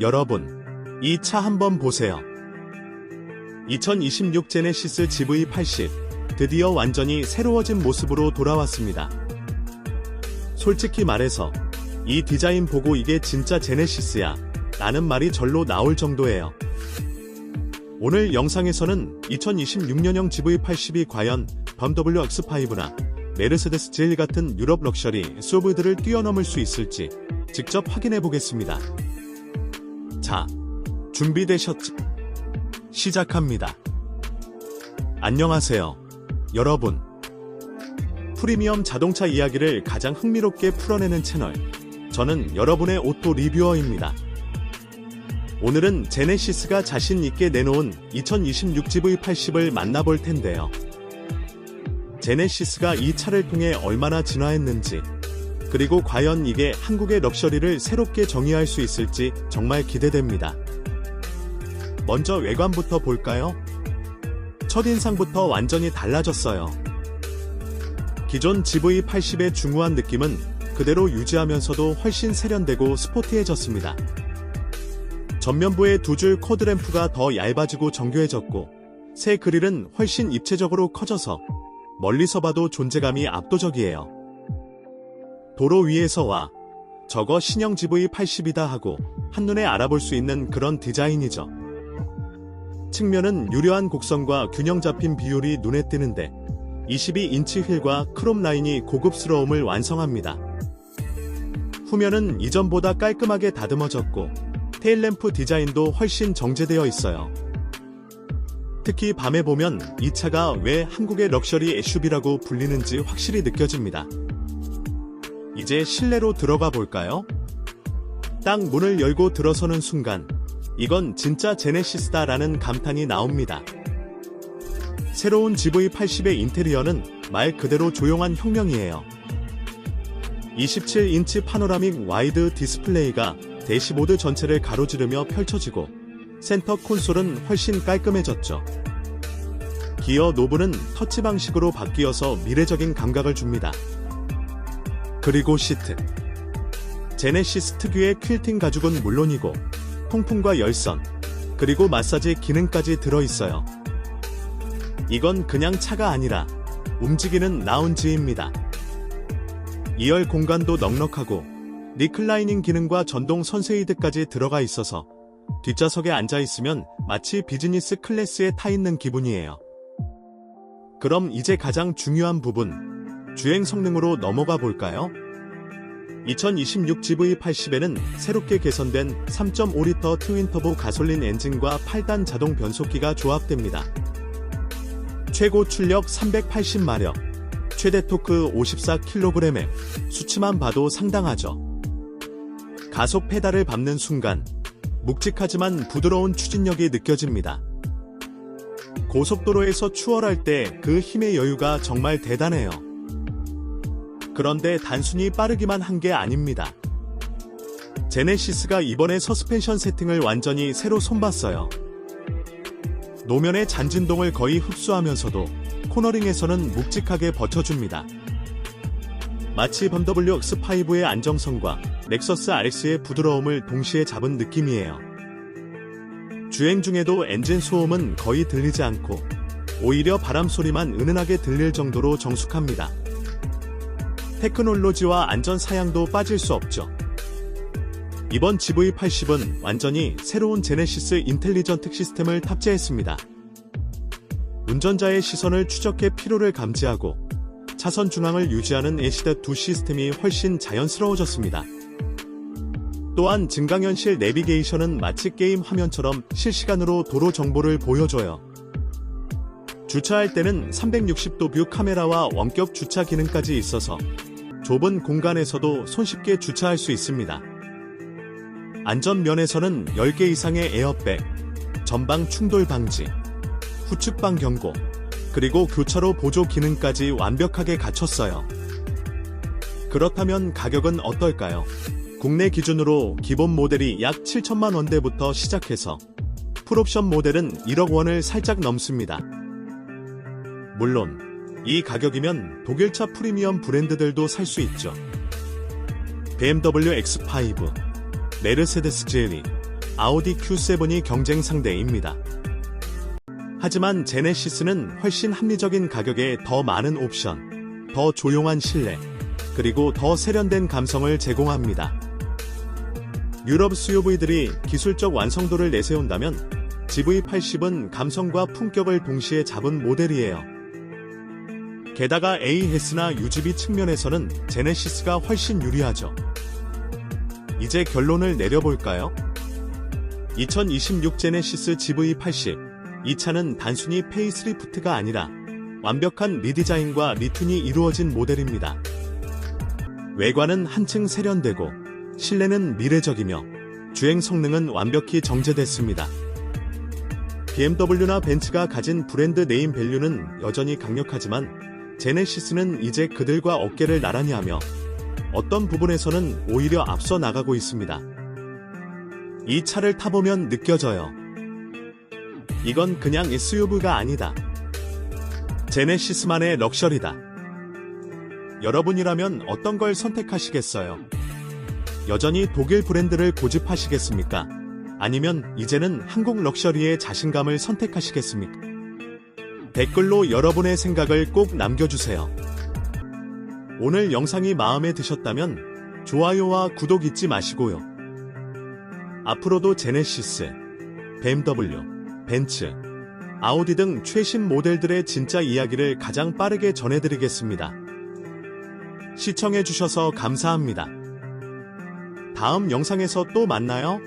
여러분, 이 차 한번 보세요. 2026 제네시스 GV80 드디어 완전히 새로워진 모습으로 돌아왔습니다. 솔직히 말해서 이 디자인 보고 이게 진짜 제네시스야 라는 말이 절로 나올 정도예요. 오늘 영상에서는 2026년형 GV80이 과연 BMW X5나 메르세데스 GL 같은 유럽 럭셔리 수브들을 뛰어넘을 수 있을지 직접 확인해 보겠습니다. 자, 준비되셨지? 시작합니다. 안녕하세요. 여러분. 프리미엄 자동차 이야기를 가장 흥미롭게 풀어내는 채널. 저는 여러분의 오토 리뷰어입니다. 오늘은 제네시스가 자신 있게 내놓은 2026 GV80을 만나볼 텐데요. 제네시스가 이 차를 통해 얼마나 진화했는지, 그리고 과연 이게 한국의 럭셔리를 새롭게 정의할 수 있을지 정말 기대됩니다. 먼저 외관부터 볼까요? 첫인상부터 완전히 달라졌어요. 기존 GV80의 중후한 느낌은 그대로 유지하면서도 훨씬 세련되고 스포티해졌습니다. 전면부의 두줄 코드램프가 더 얇아지고 정교해졌고, 새 그릴은 훨씬 입체적으로 커져서 멀리서 봐도 존재감이 압도적이에요. 도로 위에서 와, 저거 신형 GV80이다 하고 한눈에 알아볼 수 있는 그런 디자인이죠. 측면은 유려한 곡선과 균형 잡힌 비율이 눈에 띄는데 22인치 휠과 크롬 라인이 고급스러움을 완성합니다. 후면은 이전보다 깔끔하게 다듬어졌고 테일램프 디자인도 훨씬 정제되어 있어요. 특히 밤에 보면 이 차가 왜 한국의 럭셔리 SUV라고 불리는지 확실히 느껴집니다. 이제 실내로 들어가 볼까요? 딱 문을 열고 들어서는 순간 이건 진짜 제네시스다라는 감탄이 나옵니다. 새로운 GV80의 인테리어는 말 그대로 조용한 혁명이에요. 27인치 파노라믹 와이드 디스플레이가 대시보드 전체를 가로지르며 펼쳐지고 센터 콘솔은 훨씬 깔끔해졌죠. 기어 노브는 터치 방식으로 바뀌어서 미래적인 감각을 줍니다. 그리고 시트. 제네시스 특유의 퀼팅 가죽은 물론이고 통풍과 열선, 그리고 마사지 기능까지 들어있어요. 이건 그냥 차가 아니라 움직이는 라운지입니다. 2열 공간도 넉넉하고 리클라이닝 기능과 전동 선세이드까지 들어가 있어서 뒷좌석에 앉아 있으면 마치 비즈니스 클래스에 타 있는 기분이에요. 그럼 이제 가장 중요한 부분, 주행 성능으로 넘어가 볼까요? 2026 GV80에는 새롭게 개선된 3.5리터 트윈터보 가솔린 엔진과 8단 자동 변속기가 조합됩니다. 최고 출력 380마력, 최대 토크 54kg에 수치만 봐도 상당하죠. 가속 페달을 밟는 순간 묵직하지만 부드러운 추진력이 느껴집니다. 고속도로에서 추월할 때 그 힘의 여유가 정말 대단해요. 그런데 단순히 빠르기만 한 게 아닙니다. 제네시스가 이번에 서스펜션 세팅을 완전히 새로 손봤어요. 노면의 잔진동을 거의 흡수하면서도 코너링에서는 묵직하게 버텨줍니다. 마치 BMW X5의 안정성과 넥서스 RX의 부드러움을 동시에 잡은 느낌이에요. 주행 중에도 엔진 소음은 거의 들리지 않고 오히려 바람 소리만 은은하게 들릴 정도로 정숙합니다. 테크놀로지와 안전 사양도 빠질 수 없죠. 이번 GV80은 완전히 새로운 제네시스 인텔리전트 시스템을 탑재했습니다. 운전자의 시선을 추적해 피로를 감지하고 차선 중앙을 유지하는 에시드2 시스템이 훨씬 자연스러워졌습니다. 또한 증강현실 내비게이션은 마치 게임 화면처럼 실시간으로 도로 정보를 보여줘요. 주차할 때는 360도 뷰 카메라와 원격 주차 기능까지 있어서 좁은 공간에서도 손쉽게 주차할 수 있습니다. 안전면에서는 10개 이상의 에어백, 전방 충돌 방지, 후측방 경고, 그리고 교차로 보조 기능까지 완벽하게 갖췄어요. 그렇다면 가격은 어떨까요? 국내 기준으로 기본 모델이 약 7천만 원대부터 시작해서 풀옵션 모델은 1억 원을 살짝 넘습니다. 물론 이 가격이면 독일차 프리미엄 브랜드들도 살 수 있죠. BMW X5, 메르세데스 GLE, 아우디 Q7이 경쟁 상대입니다. 하지만 제네시스는 훨씬 합리적인 가격에 더 많은 옵션, 더 조용한 실내, 그리고 더 세련된 감성을 제공합니다. 유럽 SUV들이 기술적 완성도를 내세운다면 GV80은 감성과 품격을 동시에 잡은 모델이에요. 게다가 AS나 UGB 측면에서는 제네시스가 훨씬 유리하죠. 이제 결론을 내려볼까요? 2026 제네시스 GV80 이 차는 단순히 페이스리프트가 아니라 완벽한 리디자인과 리튠이 이루어진 모델입니다. 외관은 한층 세련되고 실내는 미래적이며 주행 성능은 완벽히 정제됐습니다. BMW나 벤츠가 가진 브랜드 네임 밸류는 여전히 강력하지만 제네시스는 이제 그들과 어깨를 나란히 하며 어떤 부분에서는 오히려 앞서 나가고 있습니다. 이 차를 타보면 느껴져요. 이건 그냥 SUV가 아니다. 제네시스만의 럭셔리다. 여러분이라면 어떤 걸 선택하시겠어요? 여전히 독일 브랜드를 고집하시겠습니까? 아니면 이제는 한국 럭셔리의 자신감을 선택하시겠습니까? 댓글로 여러분의 생각을 꼭 남겨주세요. 오늘 영상이 마음에 드셨다면 좋아요와 구독 잊지 마시고요. 앞으로도 제네시스, BMW, 벤츠, 아우디 등 최신 모델들의 진짜 이야기를 가장 빠르게 전해드리겠습니다. 시청해주셔서 감사합니다. 다음 영상에서 또 만나요.